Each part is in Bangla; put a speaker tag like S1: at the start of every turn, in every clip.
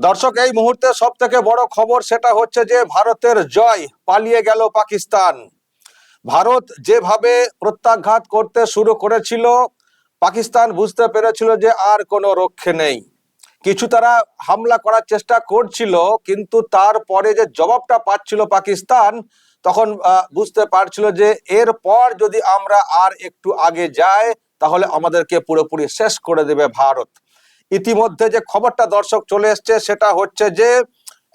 S1: দর্শক, এই মুহূর্তে সব থেকে বড় খবর সেটা হচ্ছে যে ভারতের জয় পালিয়ে গেল পাকিস্তান। ভারত যেভাবে প্রত্যাঘাত করতে শুরু করেছিল, পাকিস্তান বুঝতে পেরেছিল যে আর কোনো রক্ষে নেই। কিছু তারা হামলা করার চেষ্টা করছিল, কিন্তু তারপরে যে জবাবটা পাচ্ছিল পাকিস্তান, তখন বুঝতে পারছিল যে এরপর যদি আমরা আর একটু আগে যাই, তাহলে আমাদেরকে পুরোপুরি শেষ করে দেবে ভারত। ইতিমধ্যে যে খবরটা দর্শক চলে এসছে, সেটা হচ্ছে যে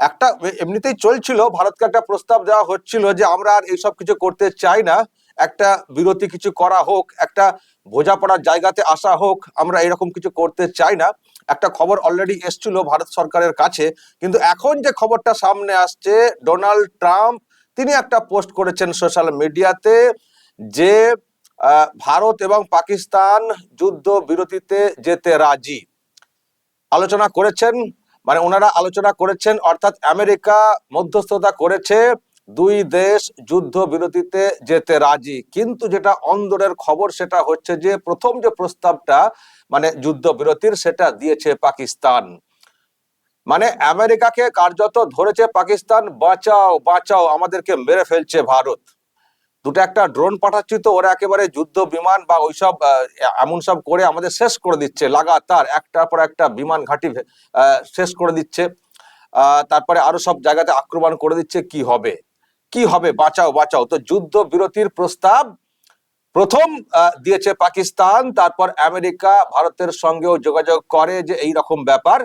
S1: একটা এমনিতেই চলছিল, ভারতকে একটা প্রস্তাব দেওয়া হচ্ছিল যে আমরা আর এইসব কিছু করতে চাই না, একটা বিরতি কিছু করা হোক, একটা বোঝাপড়ার জায়গাতে আসা হোক, আমরা এরকম কিছু করতে চাই না। একটা খবর অলরেডি এসছিল ভারত সরকারের কাছে, কিন্তু এখন যে খবরটা সামনে আসছে, ডোনাল্ড ট্রাম্প, তিনি একটা পোস্ট করেছেন সোশ্যাল মিডিয়াতে যে ভারত এবং পাকিস্তান যুদ্ধ বিরতিতে যেতে রাজি। আলোচনা করেছেন মানে ওনারা আলোচনা করেছেন, অর্থাৎ আমেরিকা মধ্যস্থতা করেছে, দুই দেশ যুদ্ধ বিরতিতে যেতে রাজি। কিন্তু যেটা অন্দরের খবর সেটা হচ্ছে যে, প্রথম যে প্রস্তাবটা মানে যুদ্ধ বিরতির সেটা দিয়েছে পাকিস্তান। মানে আমেরিকাকে কার্যত ধরেছে পাকিস্তান, বাঁচাও বাঁচাও, আমাদেরকে মেরে ফেলছে ভারত। দুটো একটা ড্রোন পাঠাচ্ছি তো ওরা একেবারে যুদ্ধ, বিমান বা ওইসব এমন সব করে আমাদের শেষ করে দিচ্ছে। লাগাতার একটার পর একটা বিমান ঘাঁটি শেষ করে দিচ্ছে। তারপরে আরও সব জায়গাতে আক্রমণ করে দিচ্ছে। কি হবে? কি হবে? বাঁচাও বাঁচাও। তো যুদ্ধ বিরতির প্রস্তাব প্রথম দিয়েছে পাকিস্তান। তারপর আমেরিকা, ভারতের সঙ্গেও যোগাযোগ করে যে এই রকম ব্যাপার।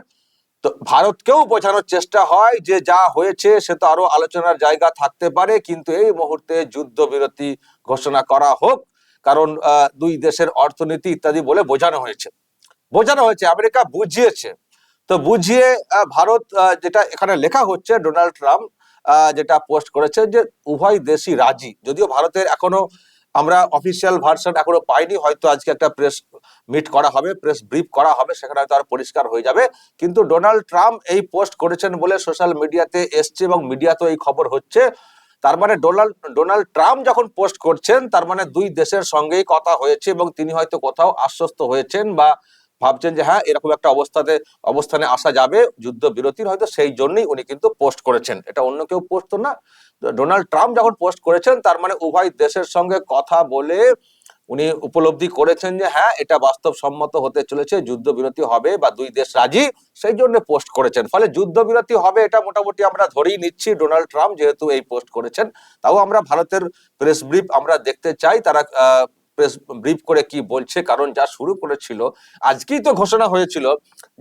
S1: তো ভারতকেও বোঝানোর চেষ্টা হয় যে যা হয়েছে সে তো আরও আলোচনার জায়গা থাকতে পারে, কিন্তু এই মুহূর্তে যুদ্ধবিরতি ঘোষণা করা হোক, কারণ দুই দেশের অর্থনীতি ইত্যাদি বলে বোঝানো হয়েছে। বোঝানো হয়েছে, আমেরিকা বুঝিয়েছে। তো বুঝিয়ে ভারত যেটা এখানে লেখা হচ্ছে, ডোনাল্ড ট্রাম্প যেটা পোস্ট করেছে যে উভয় দেশই রাজি। যদিও ভারতের এখনও আমরা অফিসিয়াল ভার্সন এখনও পাইনি, হয়তো আজকে একটা প্রেস মিট করা হবে প্রেস ব্রিফ করা হবে, সেখানে হয়তো আর পরিষ্কার হয়ে যাবে। কিন্তু ডোনাল্ড ট্রাম্প এই পোস্ট করেছেন বলে সোশ্যাল মিডিয়াতে এসছে এবং মিডিয়াতেও এই খবর হচ্ছে। তার মানে ডোনাল্ড ডোনাল্ড ট্রাম্প যখন পোস্ট করছেন, তার মানে দুই দেশের সঙ্গেই কথা হয়েছে এবং তিনি হয়তো কোথাও আশ্বস্ত হয়েছেন বা ভাবছেন যে হ্যাঁ এরকম একটা অবস্থাতে, অবস্থানে আসা যাবে যুদ্ধ বিরতির হয়তো সেই জন্যই উনি কিন্তু পোস্ট করেছেন। এটা অন্য কেউ পোস্ট না। ডোনাল্ড ট্রাম্প যখন পোস্ট করেছেন, তার মানে উভয় দেশের সঙ্গে কথা বলে উনি উপলব্ধি করেছেন যে হ্যাঁ এটা বাস্তবসম্মত হতে চলেছে, যুদ্ধবিরতি হবে বা দুই দেশ রাজি, সেই জন্য পোস্ট করেছেন। ফলে যুদ্ধবিরতি হবে এটা মোটামুটি আমরা ধরেই নিচ্ছি, ডোনাল্ড ট্রাম্প যেহেতু এই পোস্ট করেছেন, তাও আমরা ভারতের প্রেস ব্রিফ আমরা দেখতে চাই, তারা প্রেস ব্রিফ করে কি বলছে, কারণ যা শুরু করেছিল, আজকেই তো ঘোষণা হয়েছিল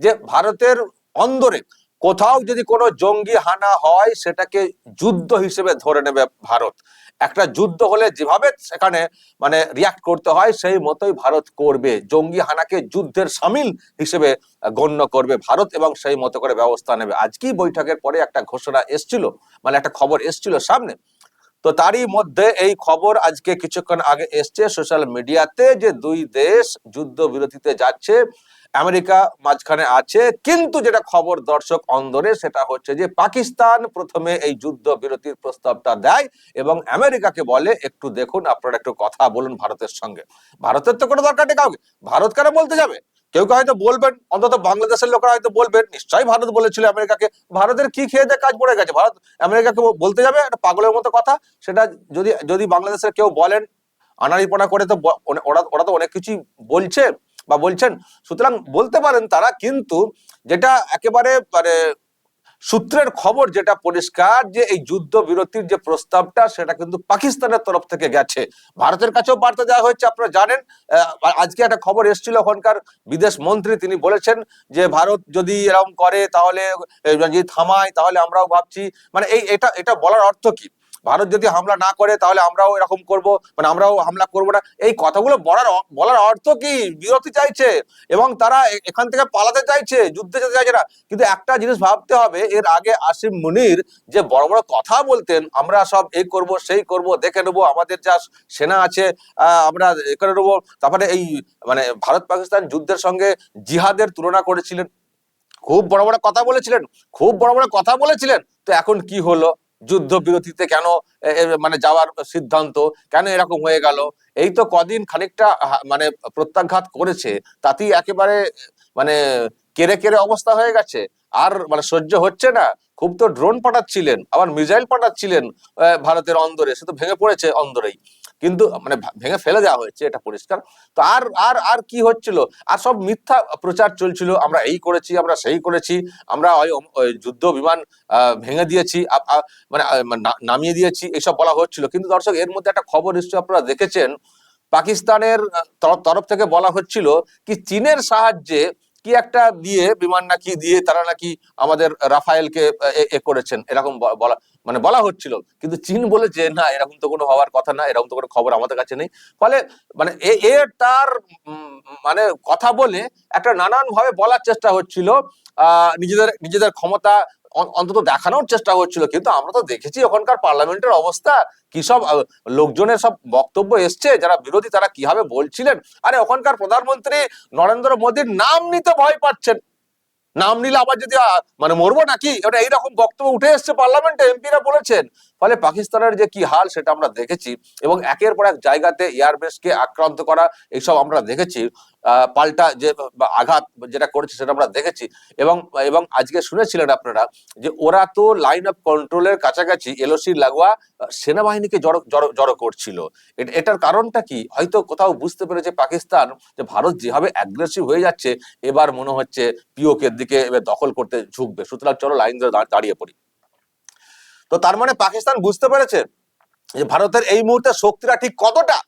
S1: যে ভারতের অন্দরে কোথাও যদি কোনো জঙ্গি হানা হয়, সেটাকে যুদ্ধ হিসেবে ধরে নেবে ভারত। একটা যুদ্ধ হলে যেভাবে সেখানে মানে রিয়াক্ট করতে হয়, সেই মতোই ভারত করবে। জঙ্গি হানাকে যুদ্ধের সামিল হিসেবে গণ্য করবে ভারত এবং সেই মতো করে ব্যবস্থা নেবে। আজকেই বৈঠকের পরে একটা ঘোষণা এসছিল মানে একটা খবর এসছিল সামনে তো তারই মধ্যে এই খবর আজকে কিছুক্ষণ আগে এসছে সোশ্যাল মিডিয়াতে যে দুই দেশ যুদ্ধ বিরতিতে যাচ্ছে, আমেরিকা মাঝখানে আছে। কিন্তু যেটা খবর দর্শক অন্দরে, সেটা হচ্ছে যে পাকিস্তান প্রথমে এই যুদ্ধ বিরতির প্রস্তাবটা দেয় এবং আমেরিকাকে বলে, একটু দেখুন, আপনারা একটু কথা বলুন ভারতের সঙ্গে। ভারতের তো কোনো দরকার নেই কাউকে। ভারত কেন বলতে যাবে? কেউ কেউ হয়তো বলবেন, অন্তত বাংলাদেশের লোকরা হয়তো বলবেন, নিশ্চয়ই ভারত বলেছিল আমেরিকাকে। ভারতের কি খেয়ে দিয়ে কাজ পড়ে গেছে? ভারত আমেরিকাকে বলতে যাবে একটা পাগলের মতো কথা? সেটা যদি যদি বাংলাদেশের কেউ বলেন আনারিপনা করে তো ওরা- ওরা তো অনেক কিছুই বলছে বা বলছেন। সুতরাং বলতে পারেন তারা, কিন্তু যেটা একেবারে মানে সূত্রের খবর যেটা পরিষ্কার যে এই যুদ্ধ বিরতির যে প্রস্তাবটা, সেটা কিন্তু পাকিস্তানের তরফ থেকে গেছে। ভারতের কাছেও বার্তা দেওয়া হয়েছে, আপনারা জানেন। আজকে একটা খবর এসেছিল ওখানকার বিদেশ মন্ত্রী, তিনি বলেছেন যে, ভারত যদি এরকম করে, তাহলে যদি থামায়, তাহলে আমরাও ভাবছি। মানে এই, এটা এটা বলার অর্থ কি? ভারত যদি হামলা না করে, তাহলে আমরাও এরকম করব মানে আমরাও হামলা করব না। এই কথাগুলো বলার বলার অর্থ কি? বিরতি চাইছে, এবং তারা এখান থেকে পালাতে চাইছে, যুদ্ধে যেতে চাইছে না। কিন্তু একটা জিনিস ভাবতে হবে, এর আগে আসিম মুনির যে বড় বড় কথা বলতেন, আমরা সব এই করব, সেই করব, দেখে নেব, আমাদের যা সেনা আছে আমরা এ করে নেব। তারপরে এই মানে ভারত পাকিস্তান যুদ্ধের সঙ্গে জিহাদের তুলনা করেছিলেন। খুব বড় বড় কথা বলেছিলেন, খুব বড় বড় কথা বলেছিলেন। তো এখন কি হলো? যুদ্ধ বিরতিতে কেন মানে যাওয়ার সিদ্ধান্ত, কেন এরকম হয়ে গেল? এই তো কদিন খানিকটা মানে প্রত্যাঘাত করেছে, তাতেই একেবারে মানে কেড়ে কেড়ে অবস্থা হয়ে গেছে। আর মানে সহ্য হচ্ছে না। খুব তো ড্রোন পাঠাচ্ছিলেন, আবার মিসাইল পাঠাচ্ছিলেন ভারতের অন্দরে। সে তো ভেঙে পড়েছে অন্দরেই। কিন্তু মানে ভেঙে ফেলে দেওয়া হয়েছে, এটা পরিষ্কার। তো আর আর আর কি হচ্ছিল? আর সব মিথ্যা প্রচার চলছিল, আমরা এই করেছি, আমরা সেই করেছি, আমরা যুদ্ধ বিমান ভেঙে দিয়েছি, আ- মানে নামিয়ে দিয়েছি, এসব বলা হচ্ছিল। কিন্তু দর্শক, এর মধ্যে একটা খবর নিশ্চয়ই আপনারা দেখেছেন, পাকিস্তানের তরফ থেকে বলা হচ্ছিল কি চীনের সাহায্যে কি একটা দিয়ে, বিমান নাকি দিয়ে তারা নাকি আমাদের রাফায়েলকে, এ করেছেন, এরকম বলা মানে বলা হচ্ছিল। কিন্তু চীন বলেছে, না, এরকম তো কোনো হওয়ার কথা না, এরকম তো কোনো খবর আমাদের কাছে নেই। ফলে মানে এ তার মানে কথা বলে একটা নানান ভাবে বলার চেষ্টা হচ্ছিল। নিজেদের নিজেদের ক্ষমতা অন্তত দেখানোর চেষ্টা হচ্ছিল। কিন্তু আমরা তো দেখেছি ওখানকার পার্লামেন্টের অবস্থা, কি সব লোকজনের সব বক্তব্য এসছে, যারা বিরোধী তারা কীভাবে বলছিলেন? আরে, ওখানকার প্রধানমন্ত্রী নরেন্দ্র মোদীর নাম নিতে ভয় পাচ্ছেন। নাম নিলে আবার যদি মানে মরবো নাকি? ওটা এইরকম বক্তব্য উঠে এসছে পার্লামেন্টে এমপিরা বলেছেন। ফলে পাকিস্তানের যে কি হাল সেটা আমরা দেখেছি এবং একের পর এক জায়গাতে এয়ারবেসকে আক্রান্ত করা এইসব আমরা দেখেছি পাল্টা যে আঘাত যেটা করেছে সেটা আমরা দেখেছি। এবং এবং আজকে শুনেছিলেন আপনারা যে ওরা তো লাইন অফ কন্ট্রোলের কাছাকাছি এলওসি লাগোয়া সেনাবাহিনীকে জড়ো জড়ো জড়ো করছিল। এটার কারণটা কি? হয়তো কোথাও বুঝতে পেরেছে পাকিস্তান যে ভারত যেভাবে অ্যাগ্রেসিভ হয়ে যাচ্ছে, এবার মনে হচ্ছে পিওকের দিকে এবার দখল করতে ঝুঁকবে। সুতরাং চলো লাইন ধরে দাঁড়িয়ে পড়ি। তো তার মানে পাকিস্তান বুঝতে পেরেছে যে ভারতের এই মুহূর্তে শক্তিটা ঠিক কতটা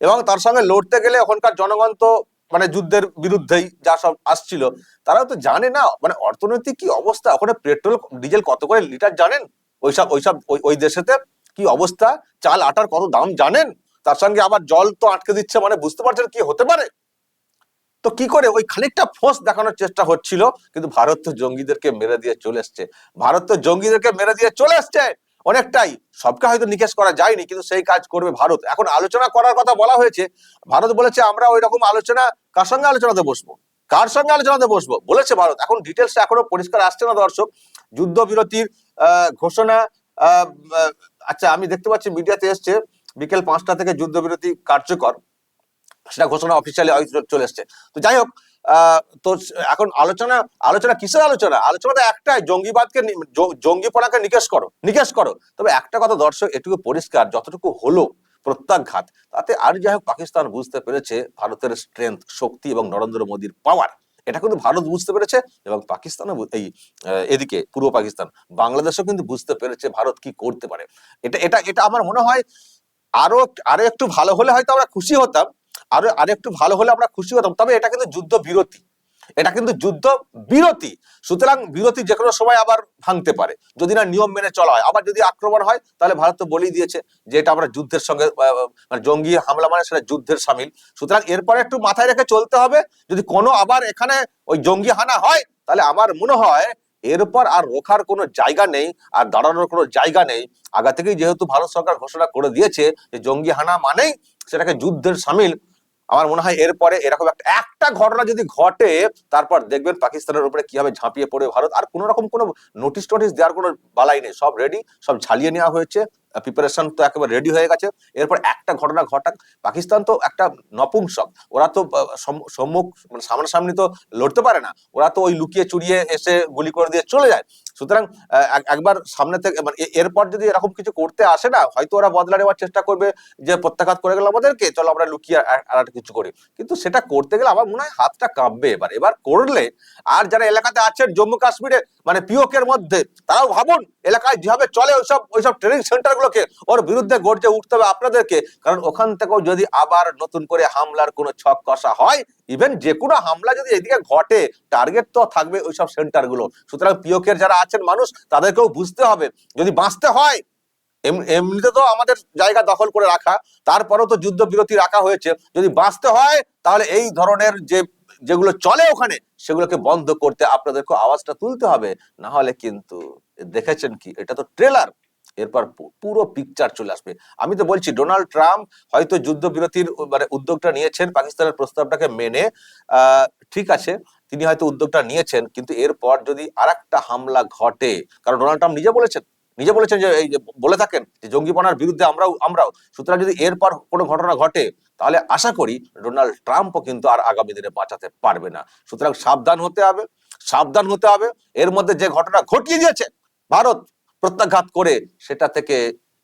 S1: এবং তার সঙ্গে লড়তে গেলে ওখানকার জনগণ তো মানে যুদ্ধের বিরুদ্ধেই যা সব আসছিল, তারাও তো জানে না। মানে অর্থনৈতিক কি অবস্থা? ওখানে পেট্রোল, ডিজেল কত করে লিটার জানেন? ওইসব ওইসব, ওই- ওই দেশেতে কি অবস্থা? চাল, আটার কত দাম জানেন? তার সঙ্গে আবার জল তো আটকে দিচ্ছে মানে বুঝতে পারছেন কি হতে পারে? তো কি করে ওই খানিকটা ফোর্স দেখানোর চেষ্টা হচ্ছিল, কিন্তু ভারত তো জঙ্গিদেরকে মেরে দিয়ে চলে এসছে। ভারত তো জঙ্গিদেরকে মেরে দিয়ে চলে এসছে অনেকটাই। সবকে হয়তো নিকেশ করা যায়নি, কিন্তু সেই কাজ করবে ভারত। এখন আলোচনা করার কথা বলা হয়েছে, ভারত বলেছে আমরা ওই রকম আলোচনা কার সঙ্গে আলোচনাতে বসবো? কার সঙ্গে আলোচনাতে বসবো? বলেছে ভারত। এখন ডিটেলস এখনও পরিষ্কার আসছে না দর্শক। যুদ্ধবিরতির ঘোষণা আচ্ছা আমি দেখতে পাচ্ছি মিডিয়াতে এসছে। বিকেল পাঁচটা থেকে যুদ্ধবিরতি কার্যকর। সেটা ঘোষণা অফিসিয়ালি চলে এসছে। তো যাই হোক তো এখন আলোচনা আলোচনা কিসের আলোচনা? আলোচনাটা একটাই, জঙ্গিবাদকে জঙ্গিপনাকে নিকেশ করো নিকেশ করো। তবে একটা কথা দর্শক, এটুকু পরিষ্কার, যতটুকু হলো প্রত্যাঘাত, তাতে আর যাই হোক, পাকিস্তান বুঝতে পেরেছে ভারতের স্ট্রেংথ শক্তি এবং নরেন্দ্র মোদীর পাওয়ার এটা কিন্তু ভারত বুঝতে পেরেছে এবং পাকিস্তানও এই এদিকে, পূর্ব পাকিস্তান। বাংলাদেশও কিন্তু বুঝতে পেরেছে ভারত কি করতে পারে। এটা এটা এটা আমার মনে হয় আরও আরও একটু ভালো হলে হয়তো আমরা খুশি হতাম আরও আরও একটু ভালো হলে আমরা খুশি হতাম, তবে এটা কিন্তু যুদ্ধ বিরতি। এটা কিন্তু যুদ্ধ বিরতি। সুতরাং বিরতি যে কোনো সময় আবার ভাঙতে পারে। যদি না নিয়ম মেনে চলা হয়। আবার যদি আক্রমণ হয়, তাহলে ভারত তো বলেই দিয়েছে যে এটা আমরা যুদ্ধের সঙ্গে মানে জঙ্গি হামলা মানে সেটা যুদ্ধের সামিল। সুতরাং এরপরে একটু মাথায় রেখে চলতে হবে। যদি কোনো আবার এখানে ওই জঙ্গি হানা হয়, তাহলে আমার মনে হয় এরপর আর রোখার কোনো জায়গা নেই, আর দাঁড়ানোর কোনো জায়গা নেই। আগা থেকেই যেহেতু ভারত সরকার ঘোষণা করে দিয়েছে যে জঙ্গি হানা মানেই সেটাকে যুদ্ধের সামিল। আমার মনে হয় এরপরে এরকম একটা একটা ঘটনা যদি ঘটে, তারপর দেখবেন পাকিস্তানের উপরে কীভাবে ঝাঁপিয়ে পড়ে ভারত। আর কোনো রকম কোনো নোটিশ টোটিশ দেওয়ার কোনো বালাই নেই। সব রেডি সব ঝালিয়ে নেওয়া হয়েছে। প্রিপারেশন তো একেবারে রেডি হয়ে গেছে। এরপর একটা ঘটনা ঘটাক। পাকিস্তান তো একটা নপুংসক। ওরা তো সম্মুখ মানে সামনাসামনি তো লড়তে পারে না। ওরা তো ওই লুকিয়ে চুরিয়ে এসে গুলি করে দিয়ে চলে যায়। সুতরাং একবার সামনে থেকে মানে এরপর যদি এরকম কিছু করতে আসে না, হয়তো ওরা বদলা নেওয়ার চেষ্টা করবে যে প্রত্যাঘাত করে গেল আমাদেরকে, চলো আমরা লুকিয়ে আর একটা কিছু করি। কিন্তু সেটা করতে গেলে আমার মনে হয় হাতটা কাঁপবে এবার। এবার করলে আর যারা এলাকাতে আছেন জম্মু কাশ্মীরে মানে পিওকের মধ্যে, তারাও ভাবুন, এলাকায় যেভাবে চলে ওইসব ওইসব ট্রেনিং সেন্টার গুলোকে ওর বিরুদ্ধে গর্জে উঠতে হবে আপনাদেরকে। কারণ ওখান থেকেও যদি আবার নতুন করে হামলার কোনো ছক কষা হয় ইভেন যে কোনো হামলা যদি এদিকে ঘটে টার্গেট তো থাকবে ওইসব সেন্টারগুলো সুতরাং পিওকের যারা আছেন মানুষ, তাদেরকেও বুঝতে হবে। যদি বাঁচতে হয় এমনিতে তো আমাদের জায়গা দখল করে রাখা, তারপরেও তো যুদ্ধ বিরতি রাখা হয়েছে। যদি বাঁচতে হয়, তাহলে এই ধরনের যে, যেগুলো চলে ওখানে, সেগুলোকে বন্ধ করতে আপনাদেরকে আওয়াজটা তুলতে হবে। না হলে কিন্তু, দেখেছেন কি? এটা তো ট্রেলার এরপর পুরো পিকচার চলে আসবে। আমি তো বলছি ডোনাল্ড ট্রাম্প হয়তো যুদ্ধবিরতির মানে উদ্যোগটা নিয়েছেন, পাকিস্তানের প্রস্তাবটাকে মেনে ঠিক আছে, তিনি হয়তো উদ্যোগটা নিয়েছেন, কিন্তু এরপর যদি আরেকটা হামলা ঘটে, কারণ ডোনাল্ড ট্রাম্প নিজে বলেছেন নিজে বলেছেন যে, এই যে বলে থাকেন যে জঙ্গিপনার বিরুদ্ধে আমরাও আমরাও। সুতরাং যদি এরপর কোনো ঘটনা ঘটে, তাহলে আশা করি ডোনাল্ড ট্রাম্পও কিন্তু আর আগামী দিনে বাঁচাতে পারবে না। সুতরাং সাবধান হতে হবে, সাবধান হতে হবে। এর মধ্যে যে ঘটনা ঘটিয়ে দিয়েছে ভারত প্রত্যাঘাত করে সেটা থেকে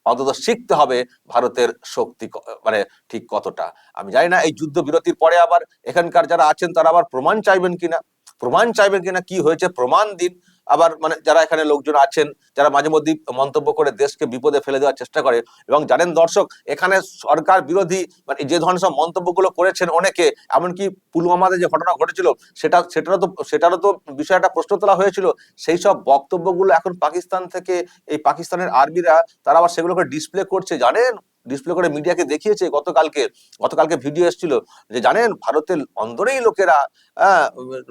S1: অন্তত শিখতে হবে ভারতের শক্তি মানে ঠিক কতটা। আমি জানি না, এই যুদ্ধ বিরতির পরে আবার এখানকার যারা আছেন তারা আবার প্রমাণ চাইবেন কিনা? প্রমাণ চাইবেন কিনা? কি হয়েছে? প্রমাণ দিন। আবার মানে যারা এখানে লোকজন আছেন, যারা মাঝে মধ্যে মন্তব্য করে দেশকে বিপদে ফেলে দেওয়ার চেষ্টা করে এবং জানেন দর্শক, এখানে সরকার বিরোধী মানে যে ধরনের সব মন্তব্যগুলো করেছেন অনেকে, এমনকি পুলওয়ামাতে যে ঘটনা ঘটেছিল, সেটা, সেটারও তো সেটারও তো বিষয়টা প্রশ্ন তোলা হয়েছিল। সেই সব বক্তব্যগুলো এখন পাকিস্তান থেকে, এই পাকিস্তানের আর্মিরা, তারা আবার সেগুলোকে ডিসপ্লে করছে, জানেন? ডিসপ্লে করে মিডিয়াকে দেখিয়েছে গতকালকে গতকালকে ভিডিও এসেছিল যে জানেন ভারতের অন্দরেই লোকেরা আহ,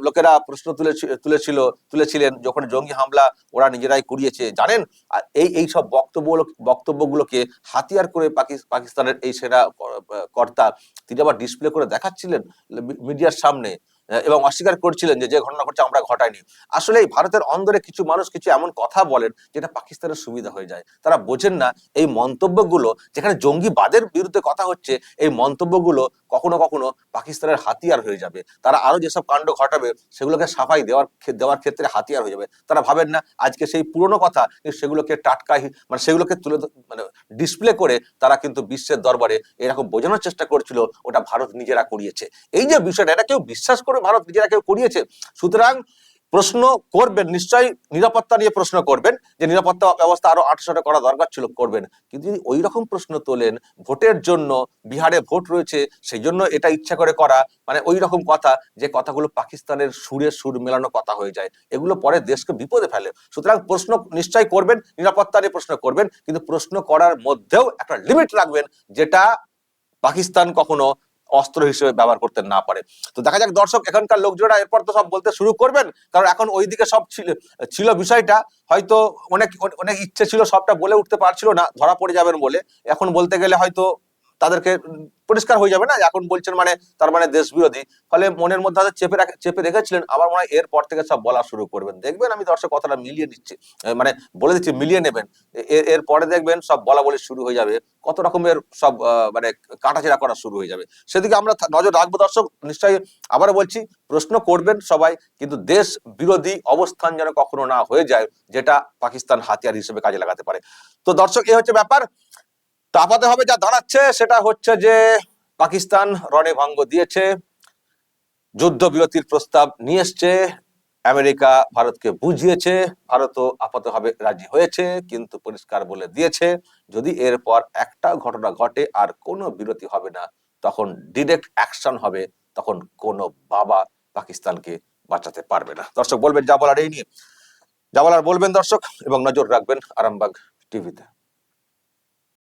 S1: লোকেরা প্রশ্ন তুলে তুলেছিল তুলেছিলেন যখন জঙ্গি হামলা ওরা নিজেরাই করিয়েছে। জানেন এই এই সব বক্তব্য বক্তব্যগুলোকে হাতিয়ার করে পাকিস- পাকিস্তানের এই সেনা কর্তা তিনি আবার ডিসপ্লে করে দেখাচ্ছিলেন মিডিয়ার সামনে। এবং অস্বীকার করছিলেন যে যে ঘটনা ঘটছে আমরা ঘটাইনি। আসলে এই ভারতের অন্দরে কিছু মানুষ কিছু এমন কথা বলেন যেটা পাকিস্তানের সুবিধা হয়ে যায়। তারা বোঝেন না এই মন্তব্যগুলো, যেখানে জঙ্গিবাদের বিরুদ্ধে কথা হচ্ছে, এই মন্তব্যগুলো কখনো কখনো পাকিস্তানের হাতিয়ার হয়ে যাবে। তারা আরও যেসব কাণ্ড ঘটাবে, সেগুলোকে সাফাই দেওয়ার দেওয়ার ক্ষেত্রে হাতিয়ার হয়ে যাবে। তারা ভাবেন না, আজকে সেই পুরনো কথা সেগুলোকে টাটকা মানে সেগুলোকে তুলে মানে ডিসপ্লে করে তারা কিন্তু বিশ্বের দরবারে এরকম বোঝানোর চেষ্টা করছিল, ওটা ভারত নিজেরা করিয়েছে। এই যে বিষয়টা, এটা কেউ বিশ্বাস করে ভারত নিজেরা কেউ করিয়েছে। সুতরাং প্রশ্ন করবেন, নিশ্চয়ই নিরাপত্তা নিয়ে প্রশ্ন করবেন, যে নিরাপত্তা ব্যবস্থা আরও আটশোটা করা দরকার ছিল, করবেন। কিন্তু যদি ওই রকম প্রশ্ন তোলেন, ভোটের জন্য বিহারে ভোট রয়েছে, সেই জন্য এটা ইচ্ছা করে করা মানে ওই রকম কথা যে কথাগুলো পাকিস্তানের সুরে সুর মেলানো কথা হয়ে যায়, এগুলো পরে দেশকে বিপদে ফেলে। সুতরাং প্রশ্ন নিশ্চয়ই করবেন, নিরাপত্তা নিয়ে প্রশ্ন করবেন, কিন্তু প্রশ্ন করার মধ্যেও একটা লিমিট রাখবেন, যেটা পাকিস্তান কখনো অস্ত্র হিসেবে ব্যবহার করতে না পারে। তো দেখা যাক দর্শক, এখনকার লোকজনরা এরপর তো সব বলতে শুরু করবেন। কারণ এখন ওইদিকে সব ছিল ছিল বিষয়টা। হয়তো অনেক অনেক ইচ্ছে ছিল সবটা বলে উঠতে পারছিল না, ধরা পড়ে যাবেন বলে। এখন বলতে গেলে হয়তো তাদেরকে পরিষ্কার হয়ে যাবে না। এখন বলছেন মানে তার মানে দেশ বিরোধী ফলে মনের মধ্যে চেপে চেপে রেখেছিলেন। আবার মনে হয় এরপর থেকে সব বলা শুরু করবেন। দেখবেন আমি দর্শক কথাটা মিলিয়ে নিচ্ছি। মানে বলে দিচ্ছি, মিলিয়ে নেবেন। এর পরে দেখবেন সব বলা বলি শুরু হয়ে যাবে। কত রকমের সব মানে কাটাছেড়া করা শুরু হয়ে যাবে। সেদিকে আমরা নজর রাখব দর্শক। নিশ্চয়ই আবারও বলছি, প্রশ্ন করবেন সবাই, কিন্তু দেশ বিরোধী অবস্থান যেন কখনো না হয়ে যায়, যেটা পাকিস্তান হাতিয়ার হিসেবে কাজে লাগাতে পারে। তো দর্শক এই হচ্ছে ব্যাপার। তো আপাতত হবে যা দাঁড়াচ্ছে সেটা হচ্ছে যে পাকিস্তান রণে ভঙ্গ দিয়েছে যুদ্ধ বিরতির প্রস্তাব নিয়ে এসছে, আমেরিকা ভারতকে বুঝিয়েছে, ভারতও আপাতভাবে রাজি হয়েছে, কিন্তু পরিষ্কার বলে দিয়েছে, যদি এরপর একটা ঘটনা ঘটে আর কোনো বিরতি হবে না, তখন ডিরেক্ট অ্যাকশন হবে, তখন কোনো বাবা পাকিস্তানকে বাঁচাতে পারবে না। দর্শক, বলবেন যা বলার এই নিয়ে। যা বলার বলবেন দর্শক এবং নজর রাখবেন আরামবাগ টিভিতে।